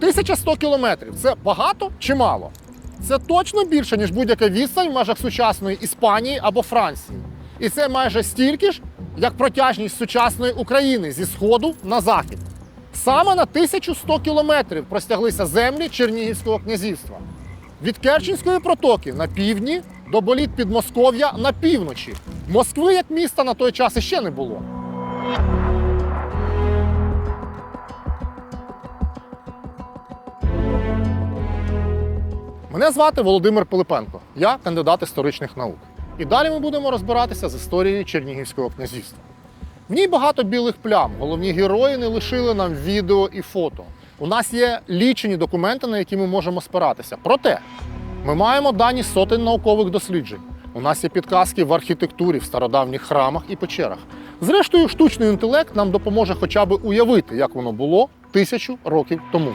1100 кілометрів це багато чи мало? Це точно більше, ніж будь-яка відстань в межах сучасної Іспанії або Франції. І це майже стільки ж, як протяжність сучасної України зі сходу на захід. Саме на 1100 кілометрів простяглися землі Чернігівського князівства. Від Керченської протоки на півдні до боліт Підмосков'я на півночі. Москви як міста на той час іще не було. Мене звати Володимир Пилипенко. Я кандидат історичних наук. І далі ми будемо розбиратися з історією Чернігівського князівства. В ній багато білих плям. Головні герої не лишили нам відео і фото. У нас є лічені документи, на які ми можемо спиратися. Проте ми маємо дані сотень наукових досліджень. У нас є підказки в архітектурі, в стародавніх храмах і печерах. Зрештою, штучний інтелект нам допоможе хоча б уявити, як воно було тисячу років тому.